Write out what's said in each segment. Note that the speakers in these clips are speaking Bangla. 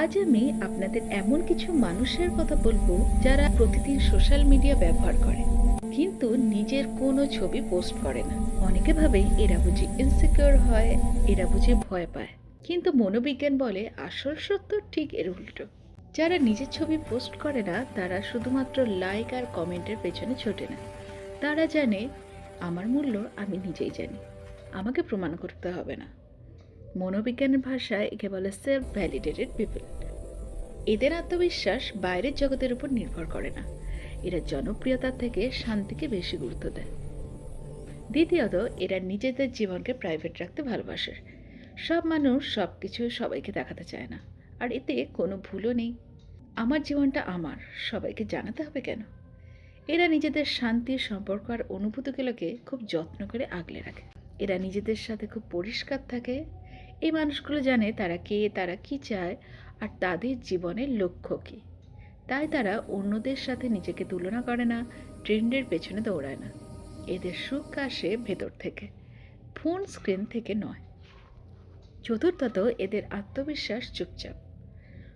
আজ আমি আপনাদের এমন কিছু মানুষের কথা বলব যারা প্রতিদিন সোশ্যাল মিডিয়া ব্যবহার করে। কিন্তু নিজের কোনো ছবি পোস্ট করে না। অনেকে ভাবে এরা বুঝি ইনসিকিউর হয়, এরা বুঝি ভয় পায়। কিন্তু মনোবিজ্ঞান বলে আসল সত্য ঠিক এর উল্টো। যারা নিজের ছবি পোস্ট করে না, তারা শুধুমাত্র লাইক আর কমেন্টের পেছনে ছোটে না। তারা জানে, আমার মূল্য আমি নিজেই জানি। আমাকে প্রমাণ করতে হবে না। মনোবিজ্ঞানের ভাষায় একে বলে সেলফ ভ্যালিডেটেড পিপল এদের আত্মবিশ্বাস বাইরের জগতের উপর নির্ভর করে না। এরা জনপ্রিয়তার থেকে শান্তিকে বেশি গুরুত্ব দেয়। দ্বিতীয়ত, এরা নিজেদের জীবনকে প্রাইভেট রাখতে ভালোবাসে। সব মানুষ সব কিছু সবাইকে দেখাতে চায় না। আর এতে কোনো ভুলও নেই। আমার জীবনটা আমার, সবাইকে জানাতে হবে কেন? এরা নিজেদের শান্তি, সম্পর্ক আর অনুভূতিগুলোকে খুব যত্ন করে আগলে রাখে। এরা নিজেদের সাথে খুব পরিষ্কার থাকে এই মানুষগুলো জানে তারা কে, তারা কি চায়, আর তাদের জীবনের লক্ষ্য কী। তাই তারা অন্যদের সাথে নিজেকে তুলনা করে না, ট্রেন্ডের পেছনে দৌড়ায় না। এদের সুখ আসে ভেতর থেকে, ফোন স্ক্রিন থেকে নয়। চতুর্থত, এদের আত্মবিশ্বাস চুপচাপ।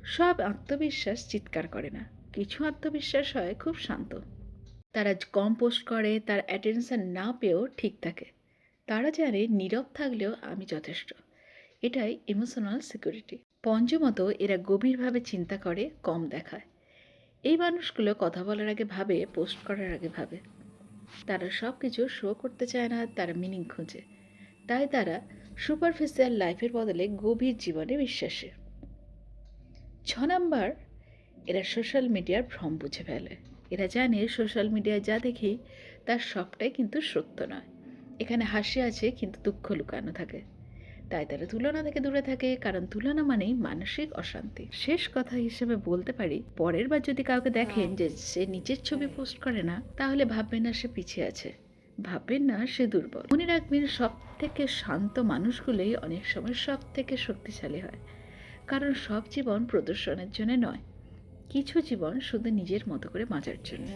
সব আত্মবিশ্বাস চিৎকার করে না, কিছু আত্মবিশ্বাস হয় খুব শান্ত। তারা কম পোস্ট করে, তার অ্যাটেনশন না পেয়েও ঠিক থাকে। তারা জানে নীরব থাকলেও আমি যথেষ্ট। এটাই ইমোশনাল সিকিউরিটি পঞ্চমত, এরা গভীরভাবে চিন্তা করে, কম দেখায়। এই মানুষগুলো কথা বলার আগে ভাবে পোস্ট করার আগে ভাবে। তারা সব কিছু শো করতে চায় না, তারা মিনিং খোঁজে। তাই তারা সুপারফিশিয়াল লাইফের বদলে গভীর জীবনে বিশ্বাসী। ছ নম্বর, এরা সোশ্যাল মিডিয়ার ভ্রম বুঝে ফেলে। এরা জানে সোশ্যাল মিডিয়ায় যা দেখি, তার সবটাই কিন্তু সত্য নয়। এখানে হাসি আছে, কিন্তু দুঃখ লুকানো থাকে। তাই তারা তুলনা থেকে দূরে থাকে, কারণ তুলনা মানেই মানসিক অশান্তি। শেষ কথা হিসেবে বলতে পারি, পরের বার যদি কাউকে দেখেন যে সে নিজের ছবি পোস্ট করে না, তাহলে ভাববেন না সে পিছিয়ে আছে। ভাববেন না সে দুর্বল। মনে রাখবেন সব থেকে শান্ত মানুষগুলোই অনেক সময় সব থেকে শক্তিশালী হয়। কারণ সব জীবন প্রদর্শনের জন্য নয়, কিছু জীবন শুধু নিজের মতো করে বাঁচার জন্য।